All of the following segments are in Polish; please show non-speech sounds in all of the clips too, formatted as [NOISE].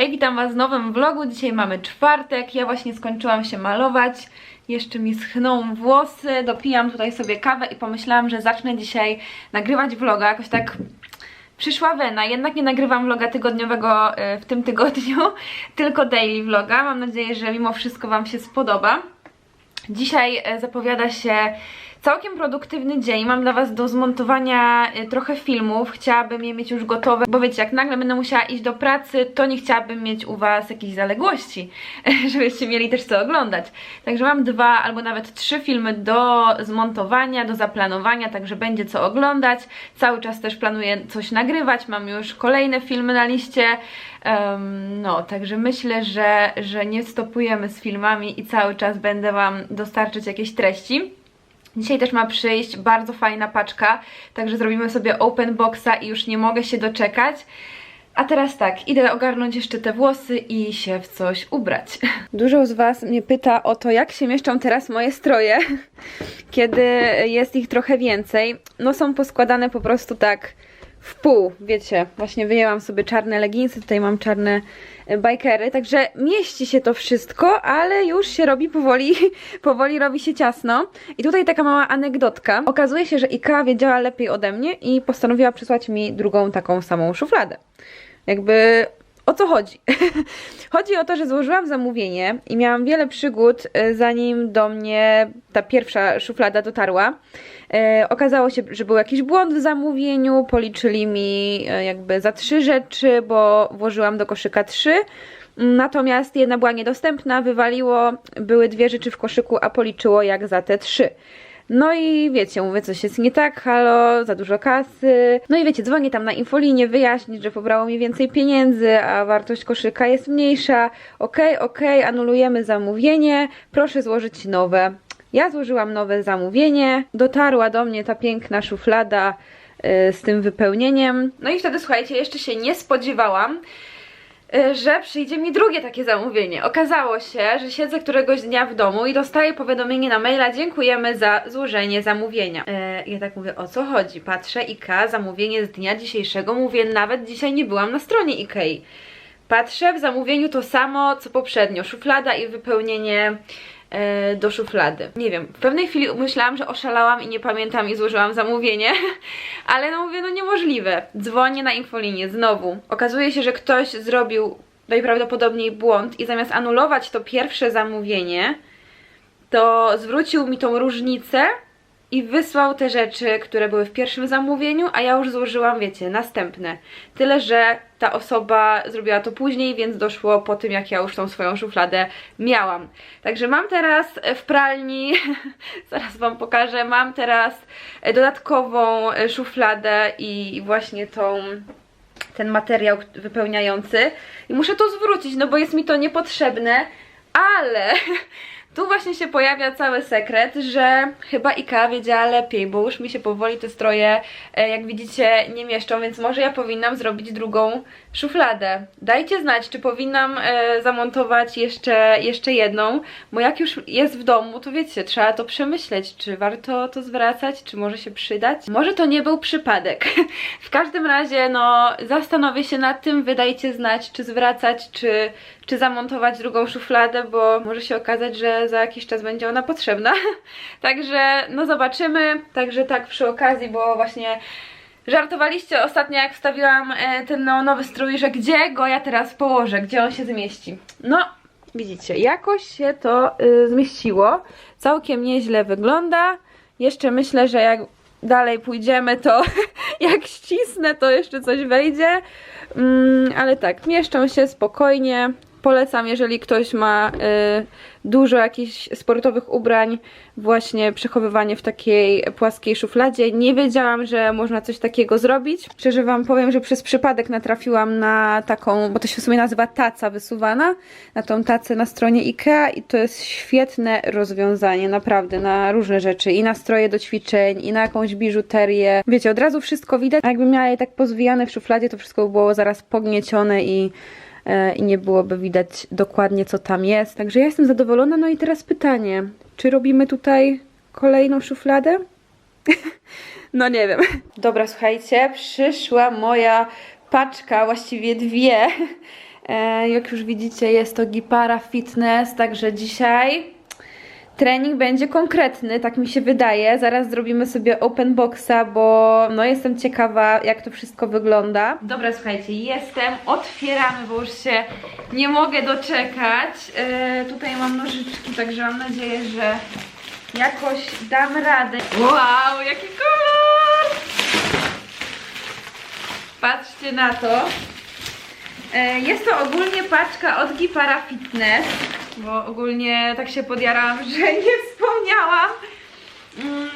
Hej, witam Was w nowym vlogu. Dzisiaj mamy czwartek. Ja właśnie skończyłam się malować. Jeszcze mi schną włosy. Dopijam tutaj sobie kawę i pomyślałam, że zacznę dzisiaj nagrywać vloga. Jakoś tak przyszła wena. Jednak nie nagrywam vloga tygodniowego y, w tym tygodniu, [LAUGHS] tylko daily vloga. Mam nadzieję, że mimo wszystko Wam się spodoba. Dzisiaj e, zapowiada się całkiem produktywny dzień. Mam dla Was do zmontowania e, trochę filmów. Chciałabym je mieć już gotowe, bo wiecie, jak nagle będę musiała iść do pracy, to nie chciałabym mieć u Was jakichś zaległości, [LAUGHS] żebyście mieli też co oglądać. Także mam dwa albo nawet trzy filmy do zmontowania, do zaplanowania, także będzie co oglądać. Cały czas też planuję coś nagrywać. Mam już kolejne filmy na liście. Um, no, także myślę, że, że nie stopujemy z filmami i cały czas będę Wam dostarczyć jakieś treści. Dzisiaj też ma przyjść bardzo fajna paczka, także zrobimy sobie open boxa i już nie mogę się doczekać. A teraz tak, idę ogarnąć jeszcze te włosy i się w coś ubrać. [LAUGHS] Dużo z Was mnie pyta o to, jak się mieszczą teraz moje stroje, [LAUGHS] kiedy jest ich trochę więcej. No są poskładane po prostu tak w pół, wiecie, właśnie wyjęłam sobie czarne leginsy, tutaj mam czarne e, bajkery, także mieści się to wszystko, ale już się robi powoli, [LAUGHS] powoli robi się ciasno. I tutaj taka mała anegdotka. Okazuje się, że IKEA wiedziała lepiej ode mnie i postanowiła przysłać mi drugą taką samą szufladę. Jakby o co chodzi? [LAUGHS] chodzi o to, że złożyłam zamówienie i miałam wiele przygód, e, zanim do mnie ta pierwsza szuflada dotarła. E, okazało się, że był jakiś błąd w zamówieniu, policzyli mi e, jakby za trzy rzeczy, bo włożyłam do koszyka trzy. Natomiast jedna była niedostępna, wywaliło, były dwie rzeczy w koszyku, a policzyło jak za te trzy. No i wiecie, mówię, coś jest nie tak, halo, za dużo kasy. No i wiecie, dzwonię tam na infolinię wyjaśnić, że pobrało mi więcej pieniędzy, a wartość koszyka jest mniejsza. Okej, okay, okej, okay, anulujemy zamówienie, proszę złożyć nowe. Ja złożyłam nowe zamówienie, dotarła do mnie ta piękna szuflada yy, z tym wypełnieniem. No i wtedy, słuchajcie, jeszcze się nie spodziewałam, Y, że przyjdzie mi drugie takie zamówienie. Okazało się, że siedzę któregoś dnia w domu i dostaję powiadomienie na maila dziękujemy za złożenie zamówienia. Yy, ja tak mówię, o co chodzi? Patrzę, IKEA, zamówienie z dnia dzisiejszego, mówię, nawet dzisiaj nie byłam na stronie IKEA. Patrzę, w zamówieniu to samo, co poprzednio, szuflada i wypełnienie E, do szuflady. Nie wiem, w pewnej chwili myślałam, że oszalałam i nie pamiętam i złożyłam zamówienie, [LAUGHS] ale no mówię, no niemożliwe. Dzwonię na infolinię znowu. Okazuje się, że ktoś zrobił najprawdopodobniej błąd i zamiast anulować to pierwsze zamówienie, to zwrócił mi tą różnicę i wysłał te rzeczy, które były w pierwszym zamówieniu, a ja już złożyłam, wiecie, następne. Tyle, że ta osoba zrobiła to później, więc doszło po tym, jak ja już tą swoją szufladę miałam. Także mam teraz w pralni, [LAUGHS] zaraz Wam pokażę, mam teraz dodatkową szufladę i właśnie tą ten materiał wypełniający i muszę to zwrócić, no bo jest mi to niepotrzebne, ale [LAUGHS] Tu właśnie się pojawia cały sekret, że chyba IKEA wiedziała lepiej, bo już mi się powoli te stroje, e, jak widzicie, nie mieszczą, więc może ja powinnam zrobić drugą szufladę. Dajcie znać, czy powinnam e, zamontować jeszcze, jeszcze jedną, bo jak już jest w domu, to wiecie, trzeba to przemyśleć, czy warto to zwracać, czy może się przydać. Może to nie był przypadek. [LAUGHS] w każdym razie, no, zastanowię się nad tym, wydajcie znać, czy zwracać, czy, czy zamontować drugą szufladę, bo może się okazać, że za jakiś czas będzie ona potrzebna. [LAUGHS] Także, no zobaczymy. Także tak przy okazji, bo właśnie Żartowaliście ostatnio, jak wstawiłam e, ten no, nowy strój, że gdzie go ja teraz położę, gdzie on się zmieści. No, widzicie, jakoś się to y, zmieściło. Całkiem nieźle wygląda. Jeszcze myślę, że jak dalej pójdziemy, to [LAUGHS] jak ścisnę, to jeszcze coś wejdzie. Mm, ale tak, mieszczą się spokojnie. Polecam, jeżeli ktoś ma y, dużo jakichś sportowych ubrań, właśnie przechowywanie w takiej płaskiej szufladzie. Nie wiedziałam, że można coś takiego zrobić. Szczerze Wam powiem, że przez przypadek natrafiłam na taką, bo to się w sumie nazywa taca wysuwana, na tą tacę na stronie IKEA i to jest świetne rozwiązanie, naprawdę, na różne rzeczy. I na stroje do ćwiczeń, i na jakąś biżuterię. Wiecie, od razu wszystko widać, a jakbym miała je tak pozwijane w szufladzie, to wszystko by było zaraz pogniecione i i nie byłoby widać dokładnie co tam jest. Także ja jestem zadowolona. No i teraz pytanie, czy robimy tutaj kolejną szufladę? [LAUGHS] no nie wiem. Dobra, słuchajcie, przyszła moja paczka, właściwie dwie E, jak już widzicie, jest to Gipara Fitness, także dzisiaj trening będzie konkretny, tak mi się wydaje. Zaraz zrobimy sobie open boxa, bo no jestem ciekawa, jak to wszystko wygląda. Dobra, słuchajcie, jestem, otwieramy, bo już się nie mogę doczekać. E, tutaj mam nożyczki, także mam nadzieję, że jakoś dam radę. Wow, jaki kolor! Patrzcie na to. E, Jest to ogólnie paczka od Gipara Fitness, bo ogólnie tak się podjarałam, [LAUGHS] że nie wspomniałam. Mm,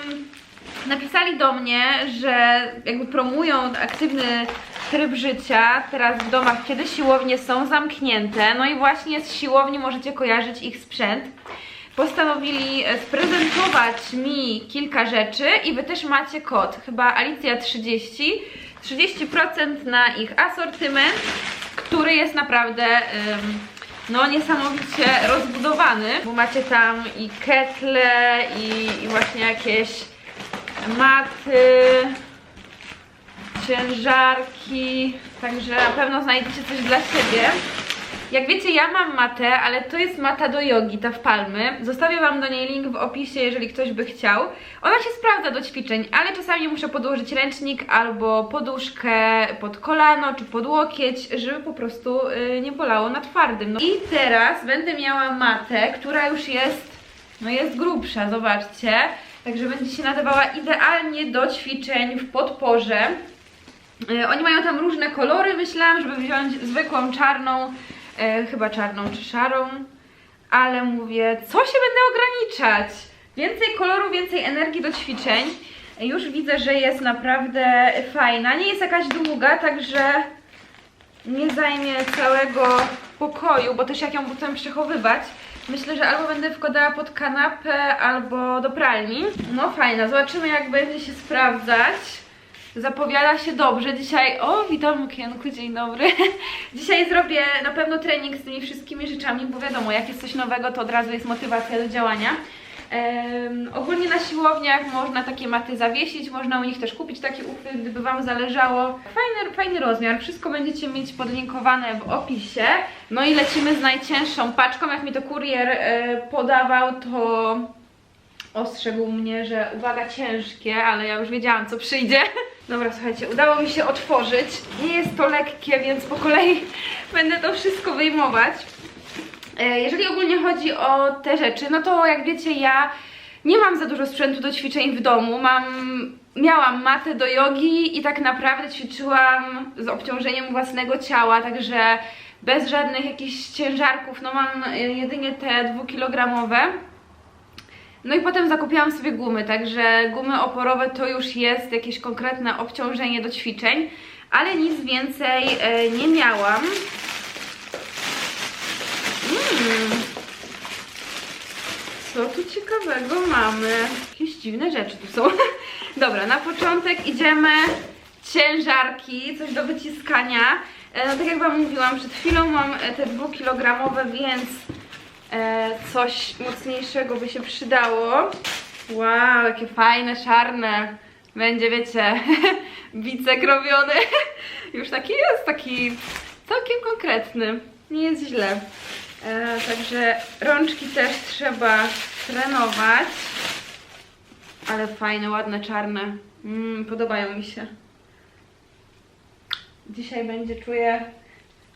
Napisali do mnie, że jakby promują aktywny tryb życia teraz w domach, kiedy siłownie są zamknięte. No i właśnie z siłowni możecie kojarzyć ich sprzęt. Postanowili e, sprezentować mi kilka rzeczy i wy też macie kod, chyba Alicja 30, 30% na ich asortyment, który jest naprawdę no niesamowicie rozbudowany, bo macie tam i ketle i, i właśnie jakieś maty, ciężarki, także na pewno znajdziecie coś dla siebie. Jak wiecie, ja mam matę, ale to jest mata do jogi, ta w palmy. Zostawię Wam do niej link w opisie, jeżeli ktoś by chciał. Ona się sprawdza do ćwiczeń, ale czasami muszę podłożyć ręcznik albo poduszkę pod kolano czy pod łokieć, żeby po prostu y, nie bolało na twardym. No. I teraz będę miała matę, która już jest, no jest grubsza, zobaczcie. Także będzie się nadawała idealnie do ćwiczeń w podporze. E, Oni mają tam różne kolory, myślałam, żeby wziąć zwykłą czarną, e, chyba czarną czy szarą, ale mówię, co się będę ograniczać? Więcej koloru, więcej energii do ćwiczeń. Już widzę, że jest naprawdę fajna. Nie jest jakaś długa, także nie zajmie całego pokoju, bo też jak ją potem przechowywać, myślę, że albo będę wkładała pod kanapę, albo do pralni. No fajna, zobaczymy jak będzie się sprawdzać. Zapowiada się dobrze. Dzisiaj, o witam okienku, dzień dobry. [LAUGHS] Dzisiaj zrobię na pewno trening z tymi wszystkimi rzeczami, bo wiadomo, jak jest coś nowego, to od razu jest motywacja do działania. Em, ogólnie na siłowniach można takie maty zawiesić, można u nich też kupić takie uchwy, gdyby Wam zależało. Fajny, fajny rozmiar, wszystko będziecie mieć podlinkowane w opisie. No i lecimy z najcięższą paczką, jak mi to kurier e, podawał, to ostrzegł mnie, że uwaga ciężkie, ale ja już wiedziałam co przyjdzie. [LAUGHS] Dobra, słuchajcie, udało mi się otworzyć. Nie jest to lekkie, więc po kolei [LAUGHS] będę to wszystko wyjmować. E, Jeżeli ogólnie chodzi o te rzeczy, no to jak wiecie, ja nie mam za dużo sprzętu do ćwiczeń w domu. Mam, miałam matę do jogi i tak naprawdę ćwiczyłam z obciążeniem własnego ciała, także bez żadnych jakichś ciężarków. No mam e, jedynie te dwukilogramowe. No i potem zakupiłam sobie gumy, także gumy oporowe to już jest jakieś konkretne obciążenie do ćwiczeń, ale nic więcej e, nie miałam. Mm. Co tu ciekawego mamy? Jakieś dziwne rzeczy tu są. [LAUGHS] Dobra, na początek idziemy ciężarki, coś do wyciskania. E, No tak jak Wam mówiłam, przed chwilą mam e, te dwukilogramowe, więc e, coś mocniejszego by się przydało. Wow, jakie fajne, czarne. Będzie, wiecie, [LAUGHS] bicek robiony. [LAUGHS] Już taki jest, taki całkiem konkretny. Nie jest źle. E, także rączki też trzeba trenować. Ale fajne, ładne, czarne. Mm, podobają mi się. Dzisiaj będzie, czuję,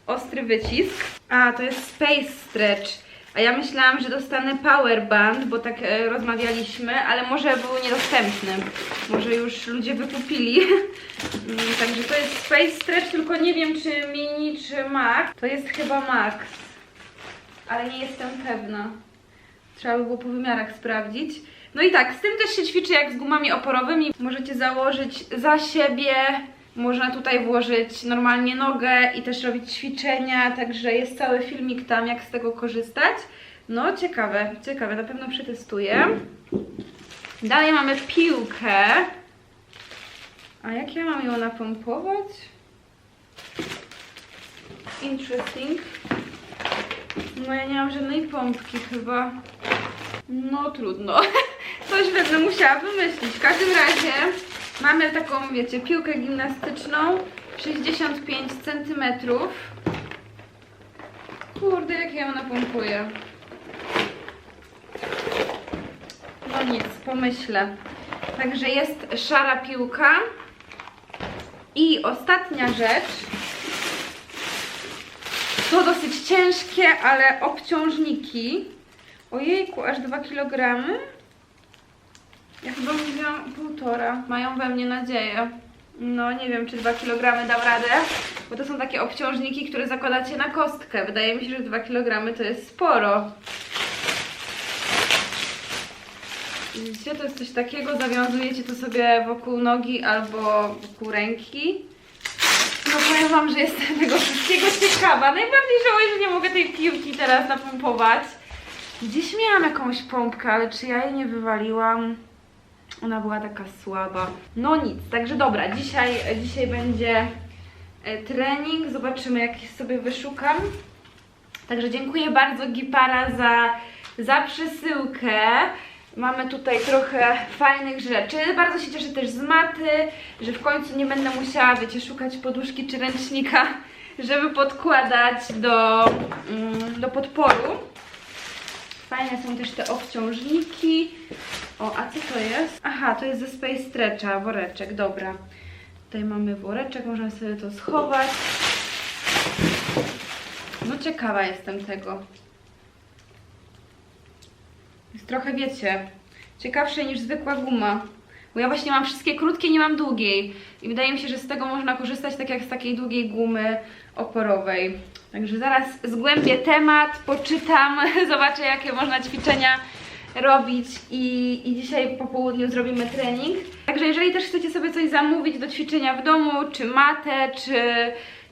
ostry wycisk. A, to jest Space Stretch. A ja myślałam, że dostanę Power Band, bo tak e, rozmawialiśmy, ale może był niedostępny. Może już ludzie wykupili. [LAUGHS] Mm, Także to jest Space Stretch, tylko nie wiem czy mini, czy max. To jest chyba max, ale nie jestem pewna. Trzeba by było po wymiarach sprawdzić. No i tak, z tym też się ćwiczy jak z gumami oporowymi. Możecie założyć za siebie, można tutaj włożyć normalnie nogę i też robić ćwiczenia, także jest cały filmik tam, jak z tego korzystać. No ciekawe, ciekawe, na pewno przetestuję. Dalej mamy piłkę. A jak ja mam ją napompować? Interesting. No ja nie mam żadnej pompki chyba. No trudno. [LAUGHS] Coś będę musiała wymyślić. W każdym razie mamy taką, wiecie, piłkę gimnastyczną 65 cm. Kurde, jak ja ją napompuję. No nic, pomyślę. Także jest szara piłka. I ostatnia rzecz. To dosyć ciężkie, ale obciążniki. Ojejku, aż 2 kg. Ja chyba mówiłam półtora. Mają we mnie nadzieję. No nie wiem, czy 2 kg dam radę, bo to są takie obciążniki, które zakładacie na kostkę. Wydaje mi się, że 2 kg to jest sporo. Widzicie, to jest coś takiego, zawiązujecie to sobie wokół nogi albo wokół ręki. No powiem wam, że jestem tego wszystkiego ciekawa. Najbardziej żałuję, że nie mogę tej piłki teraz napompować. Gdzieś miałam jakąś pompkę, ale czy ja jej nie wywaliłam? Ona była taka słaba. No nic, także dobra, dzisiaj, dzisiaj będzie e, trening. Zobaczymy, jak sobie wyszukam. Także dziękuję bardzo Gipara za, za przesyłkę. Mamy tutaj trochę fajnych rzeczy. Bardzo się cieszę też z maty, że w końcu nie będę musiała, wiecie, szukać poduszki czy ręcznika, żeby podkładać do, mm, do podporu. Fajne są też te obciążniki. O, a co to jest? Aha, to jest ze Space Stretcha, woreczek, dobra. Tutaj mamy woreczek, możemy sobie to schować. No ciekawa jestem tego. Jest trochę, wiecie, ciekawsze niż zwykła guma. Bo ja właśnie mam wszystkie krótkie, nie mam długiej. I wydaje mi się, że z tego można korzystać tak jak z takiej długiej gumy oporowej. Także zaraz zgłębię temat, poczytam, [LAUGHS] zobaczę jakie można ćwiczenia robić i, i dzisiaj po południu zrobimy trening. Także jeżeli też chcecie sobie coś zamówić do ćwiczenia w domu, czy matę, czy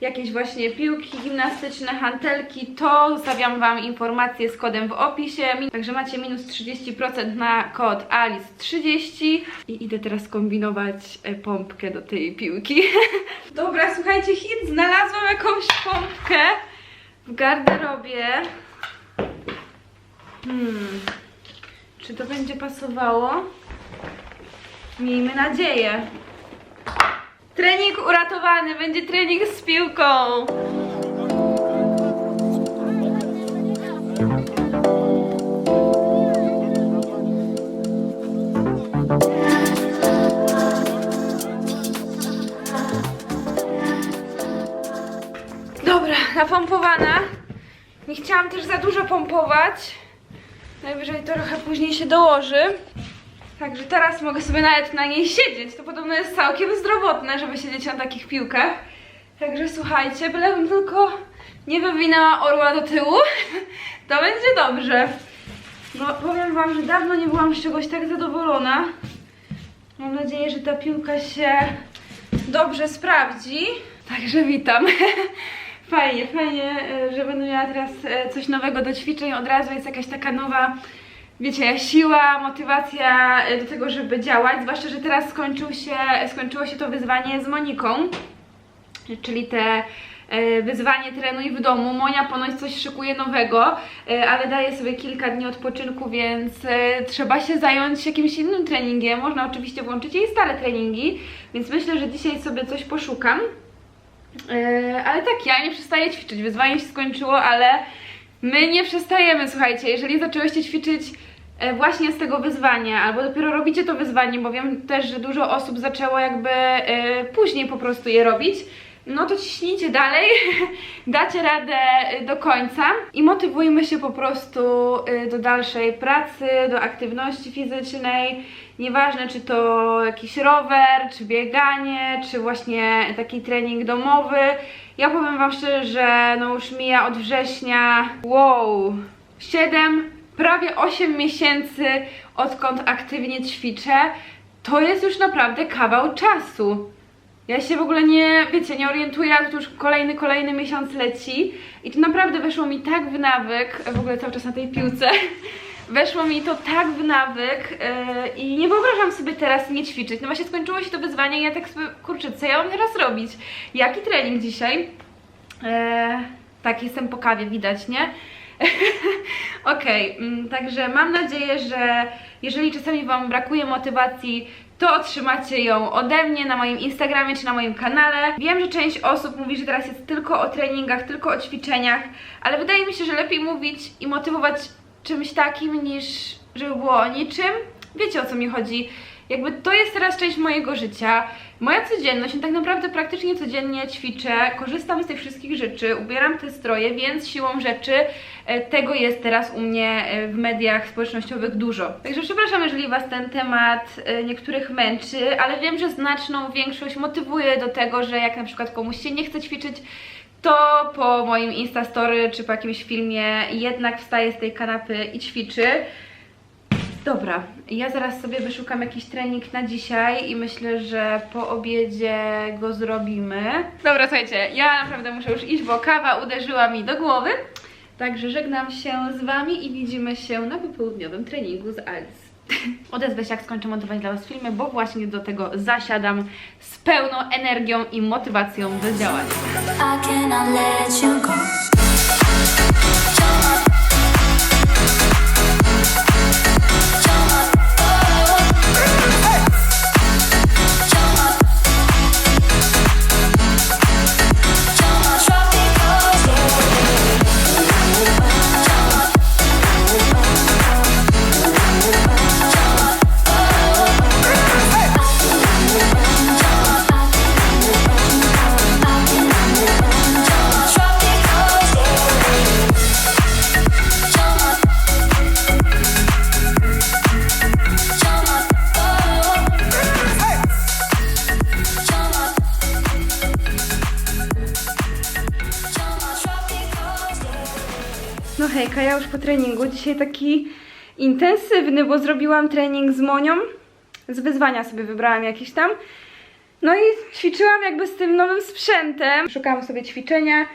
jakieś właśnie piłki gimnastyczne, hantelki, to zostawiam Wam informacje z kodem w opisie. Także macie minus 30% na kod ALICE30 i idę teraz kombinować e, pompkę do tej piłki. [LAUGHS] Dobra, słuchajcie, hit, znalazłam jakąś pompkę w garderobie. Hmm, czy to będzie pasowało? Miejmy nadzieję. Trening uratowany, będzie trening z piłką. Dobra, napompowana. Nie chciałam też za dużo pompować. Najwyżej trochę później się dołoży. Także teraz mogę sobie nawet na niej siedzieć. To podobno jest całkiem zdrowotne, żeby siedzieć na takich piłkach. Także słuchajcie, bylebym tylko nie wywinęła orła do tyłu, [LAUGHS] to będzie dobrze. No powiem wam, że dawno nie byłam z czegoś tak zadowolona. Mam nadzieję, że ta piłka się dobrze sprawdzi. Także witam. [LAUGHS] Fajnie, fajnie, e, że będę miała teraz e, coś nowego do ćwiczeń. Od razu jest jakaś taka nowa wiecie, siła, motywacja e, do tego, żeby działać, zwłaszcza, że teraz skończył się, skończyło się to wyzwanie z Moniką, czyli te e, wyzwanie trenuj w domu. Monia ponoć coś szykuje nowego, e, ale daje sobie kilka dni odpoczynku, więc trzeba się zająć jakimś innym treningiem. Można oczywiście włączyć jej stare treningi, więc myślę, że dzisiaj sobie coś poszukam. Ale tak, ja nie przestaję ćwiczyć. Wyzwanie się skończyło, ale my nie przestajemy, słuchajcie. Jeżeli zaczęłyście ćwiczyć właśnie z tego wyzwania, albo dopiero robicie to wyzwanie, bo wiem też, że dużo osób zaczęło jakby e, później po prostu je robić, no to ciśnijcie dalej, [LAUGHS] dacie radę e, do końca i motywujmy się po prostu e, do dalszej pracy, do aktywności fizycznej. Nieważne, czy to jakiś rower, czy bieganie, czy właśnie taki trening domowy. Ja powiem Wam szczerze, że no już mija od września, wow, 7, prawie 8 miesięcy odkąd aktywnie ćwiczę. To jest już naprawdę kawał czasu. Ja się w ogóle nie, wiecie, nie orientuję, ale to już kolejny, kolejny miesiąc leci i to naprawdę weszło mi tak w nawyk, w ogóle cały czas na tej piłce, [LAUGHS] weszło mi to tak w nawyk yy, i nie wyobrażam sobie teraz nie ćwiczyć. No właśnie skończyło się to wyzwanie i ja tak sobie, kurczę, co ja mam teraz robić? Jaki trening dzisiaj? Yy, tak, jestem po kawie, widać, nie? [LAUGHS] Okej, mm, także mam nadzieję, że jeżeli czasami Wam brakuje motywacji, to otrzymacie ją ode mnie na moim Instagramie czy na moim kanale. Wiem, że część osób mówi, że teraz jest tylko o treningach, tylko o ćwiczeniach, ale wydaje mi się, że lepiej mówić i motywować czymś takim niż żeby było o niczym. Wiecie o co mi chodzi? Jakby to jest teraz część mojego życia. Moja codzienność, ja tak naprawdę praktycznie codziennie ćwiczę, korzystam z tych wszystkich rzeczy, ubieram te stroje, więc siłą rzeczy e, tego jest teraz u mnie e, w mediach społecznościowych dużo. Także przepraszam, jeżeli Was ten temat e, niektórych męczy, ale wiem, że znaczną większość motywuje do tego, że jak na przykład komuś się nie chce ćwiczyć, to po moim Instastory czy po jakimś filmie jednak wstaje z tej kanapy i ćwiczy. Dobra, ja zaraz sobie wyszukam jakiś trening na dzisiaj i myślę, że po obiedzie go zrobimy. Dobra, słuchajcie, ja naprawdę muszę już iść, bo kawa uderzyła mi do głowy. Także żegnam się z Wami i widzimy się na popołudniowym treningu z Alice. Odezwę się, jak skończę montować dla Was filmy, bo właśnie do tego zasiadam z pełną energią i motywacją do działania. Treningu. Dzisiaj taki intensywny, bo zrobiłam trening z Monią. Z wyzwania sobie wybrałam jakieś tam. No i ćwiczyłam jakby z tym nowym sprzętem. Szukałam sobie ćwiczenia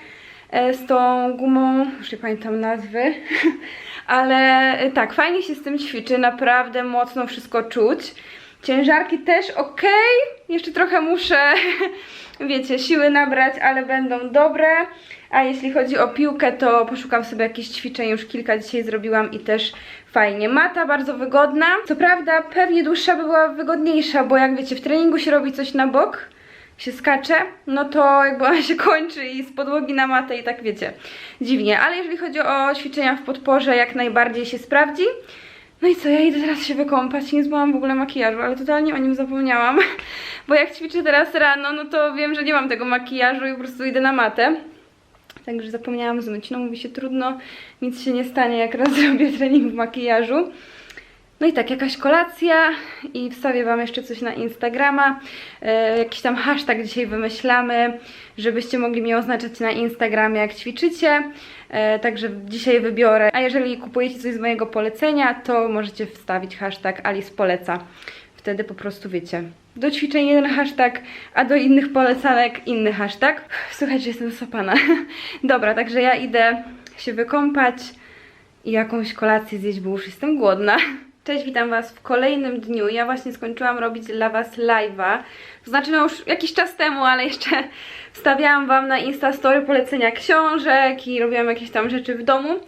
e, z tą gumą, już nie pamiętam nazwy, [LAUGHS] ale tak, fajnie się z tym ćwiczy, naprawdę mocno wszystko czuć. Ciężarki też ok, jeszcze trochę muszę, [LAUGHS] wiecie, siły nabrać, ale będą dobre. A jeśli chodzi o piłkę, to poszukam sobie jakichś ćwiczeń, już kilka dzisiaj zrobiłam i też fajnie. Mata bardzo wygodna. Co prawda pewnie dłuższa by była wygodniejsza, bo jak wiecie, w treningu się robi coś na bok, się skacze, no to jakby ona się [LAUGHS] kończy i z podłogi na matę i tak wiecie, dziwnie. Ale jeżeli chodzi o ćwiczenia w podporze, jak najbardziej się sprawdzi. No i co, ja idę teraz się wykąpać, nie zmyłam w ogóle makijażu, ale totalnie o nim zapomniałam. [LAUGHS] Bo jak ćwiczę teraz rano, no to wiem, że nie mam tego makijażu i po prostu idę na matę. Także zapomniałam zmyć. No mówi się trudno, nic się nie stanie, jak raz [LAUGHS] zrobię trening w makijażu. No i tak, jakaś kolacja i wstawię Wam jeszcze coś na Instagrama. E, jakiś tam hashtag dzisiaj wymyślamy, żebyście mogli mnie oznaczać na Instagramie, jak ćwiczycie. E, także dzisiaj wybiorę. A jeżeli kupujecie coś z mojego polecenia, to możecie wstawić hashtag Alice poleca. Wtedy po prostu wiecie. Do ćwiczeń jeden hashtag, a do innych polecanek inny hashtag. Słuchajcie, jestem zapana. [LAUGHS] Dobra, także ja idę się wykąpać i jakąś kolację zjeść, bo już jestem głodna. [LAUGHS] Cześć, witam Was w kolejnym dniu. Ja właśnie skończyłam robić dla Was live'a. To znaczy, no już jakiś czas temu, ale jeszcze wstawiałam Wam na Instastory polecenia książek i robiłam jakieś tam rzeczy w domu.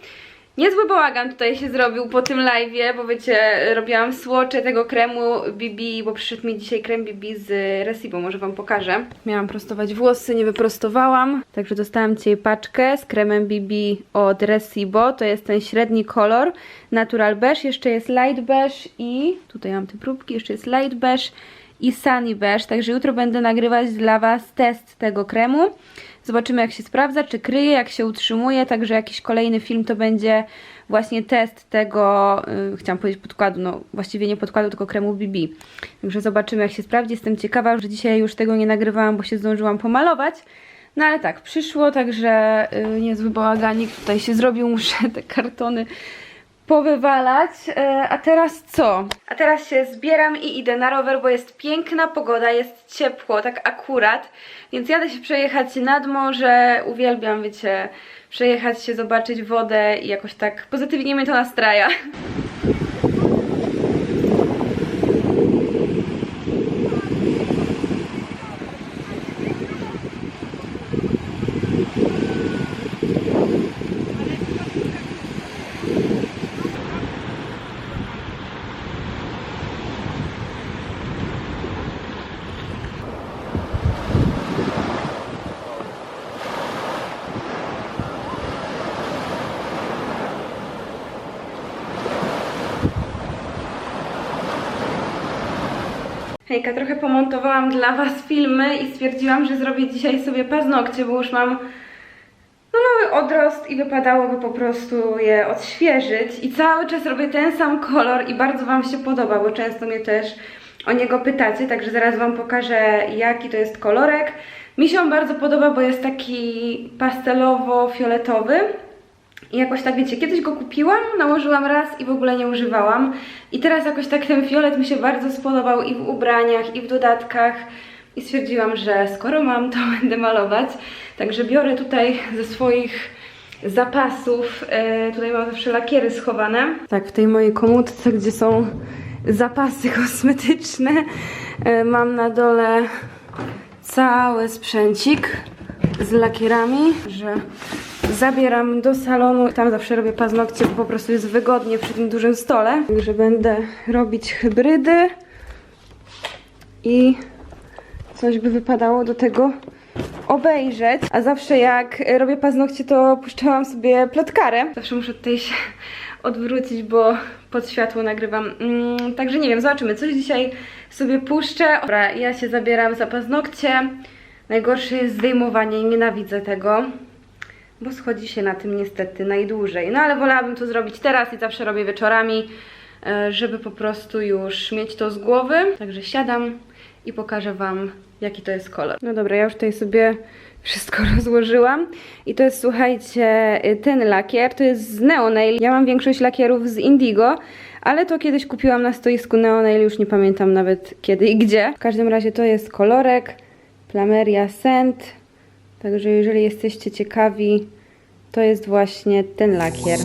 Niezły bałagan tutaj się zrobił po tym live'ie, bo wiecie, robiłam słocze tego kremu BB, bo przyszedł mi dzisiaj krem BB z Resibo, może Wam pokażę. Miałam prostować włosy, nie wyprostowałam, także dostałam dzisiaj paczkę z kremem BB od Resibo, to jest ten średni kolor, Natural Beige, jeszcze jest Light Beige i tutaj mam te próbki, jeszcze jest Light Beige i Sunny Beige, także jutro będę nagrywać dla Was test tego kremu. Zobaczymy jak się sprawdza, czy kryje, jak się utrzymuje, także jakiś kolejny film to będzie właśnie test tego, yy, chciałam powiedzieć podkładu, no właściwie nie podkładu, tylko kremu BB. Także zobaczymy jak się sprawdzi, jestem ciekawa, że dzisiaj już tego nie nagrywałam, bo się zdążyłam pomalować. No ale tak, przyszło, także yy, niezły bałaganik tutaj się zrobił, [LAUGHS] muszę te kartony powywalać. E, A teraz co? A teraz się zbieram i idę na rower, bo jest piękna pogoda, jest ciepło, tak akurat. Więc jadę się przejechać nad morze. Uwielbiam, wiecie, przejechać się, zobaczyć wodę i jakoś tak pozytywnie mnie to nastraja. Hejka, trochę pomontowałam dla Was filmy i stwierdziłam, że zrobię dzisiaj sobie paznokcie, bo już mam no mały odrost i wypadałoby po prostu je odświeżyć. I cały czas robię ten sam kolor i bardzo Wam się podoba, bo często mnie też o niego pytacie, także zaraz Wam pokażę jaki to jest kolorek. Mi się on bardzo podoba, bo jest taki pastelowo-fioletowy. I jakoś tak wiecie, kiedyś go kupiłam, nałożyłam raz i w ogóle nie używałam. I teraz jakoś tak ten fiolet mi się bardzo spodobał i w ubraniach, i w dodatkach. I stwierdziłam, że skoro mam, to [LAUGHS] będę malować. Także biorę tutaj ze swoich zapasów. E, tutaj mam zawsze lakiery schowane. Tak, w tej mojej komórce, gdzie są zapasy [LAUGHS] kosmetyczne, e, mam na dole cały sprzęcik z lakierami, że zabieram do salonu. Tam zawsze robię paznokcie, bo po prostu jest wygodnie przy tym dużym stole. Także będę robić hybrydy i coś by wypadało do tego obejrzeć. A zawsze jak robię paznokcie, to puszczałam sobie plotkarę. Zawsze muszę tutaj się odwrócić, bo pod światło nagrywam. Mm, także nie wiem, zobaczymy. Coś dzisiaj sobie puszczę. Dobra, ja się zabieram za paznokcie. Najgorsze jest zdejmowanie i nienawidzę tego bo schodzi się na tym niestety najdłużej. No ale wolałabym to zrobić teraz i zawsze robię wieczorami, e, żeby po prostu już mieć to z głowy. Także siadam i pokażę Wam, jaki to jest kolor. No dobra, ja już tutaj sobie wszystko [LAUGHS] rozłożyłam. I to jest, słuchajcie, y, ten lakier, to jest z Neonail. Ja mam większość lakierów z Indigo, ale to kiedyś kupiłam na stoisku Neonail, już nie pamiętam nawet kiedy i gdzie. W każdym razie to jest kolorek Plameria Scent. Także jeżeli jesteście ciekawi, to jest właśnie ten lakier.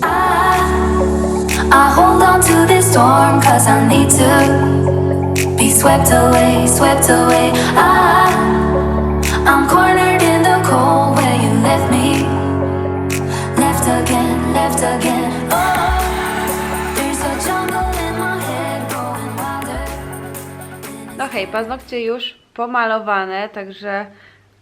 No hej, paznokcie już pomalowane, także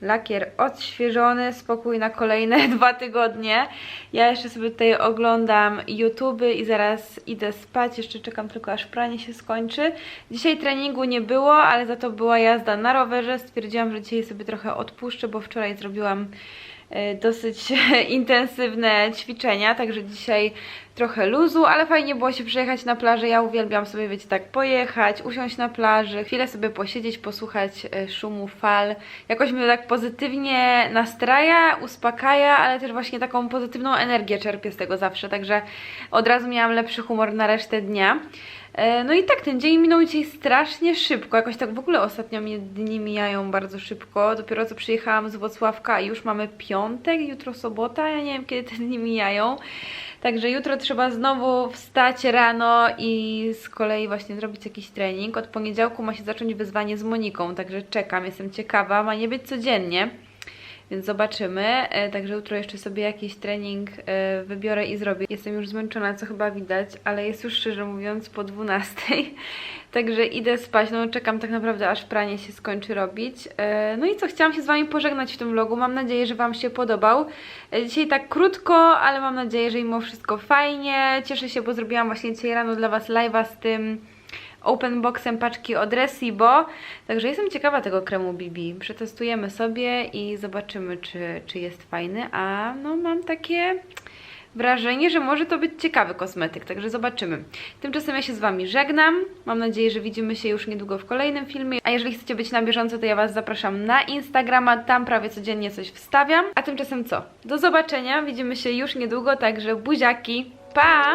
lakier odświeżony, spokój na kolejne [LAUGHS] dwa tygodnie. Ja jeszcze sobie tutaj oglądam YouTube i zaraz idę spać, jeszcze czekam tylko aż pranie się skończy. Dzisiaj treningu nie było, ale za to była jazda na rowerze. Stwierdziłam, że dzisiaj sobie trochę odpuszczę, bo wczoraj zrobiłam dosyć [LAUGHS] intensywne ćwiczenia, także dzisiaj trochę luzu, ale fajnie było się przejechać na plażę. Ja uwielbiam sobie, wiecie, tak pojechać, usiąść na plaży, chwilę sobie posiedzieć, posłuchać e, szumu fal. Jakoś mnie tak pozytywnie nastraja, uspokaja, ale też właśnie taką pozytywną energię czerpię z tego zawsze, także od razu miałam lepszy humor na resztę dnia. E, No i tak, ten dzień minął dzisiaj strasznie szybko. Jakoś tak w ogóle ostatnio mnie dni mijają bardzo szybko. Dopiero co przyjechałam z Włocławka i już mamy piątek, jutro sobota. Ja nie wiem, kiedy te dni mijają. Także jutro trzeba znowu wstać rano i z kolei właśnie zrobić jakiś trening. Od poniedziałku ma się zacząć wyzwanie z Moniką, także czekam, jestem ciekawa. Ma nie być codziennie. Więc zobaczymy. E, Także jutro jeszcze sobie jakiś trening e, wybiorę i zrobię. Jestem już zmęczona, co chyba widać, ale jest już szczerze mówiąc po 12. [LAUGHS] Także idę spać. No czekam tak naprawdę aż pranie się skończy robić. E, No i co, chciałam się z Wami pożegnać w tym vlogu. Mam nadzieję, że Wam się podobał. Dzisiaj tak krótko, ale mam nadzieję, że mimo wszystko fajnie. Cieszę się, bo zrobiłam właśnie dzisiaj rano dla Was live'a z tym open boxem paczki od Resibo. Także jestem ciekawa tego kremu BB. Przetestujemy sobie i zobaczymy, czy, czy jest fajny. A no mam takie wrażenie, że może to być ciekawy kosmetyk, także zobaczymy. Tymczasem ja się z Wami żegnam. Mam nadzieję, że widzimy się już niedługo w kolejnym filmie. A jeżeli chcecie być na bieżąco, to ja Was zapraszam na Instagrama. Tam prawie codziennie coś wstawiam. A tymczasem co? Do zobaczenia. Widzimy się już niedługo, także buziaki. Pa!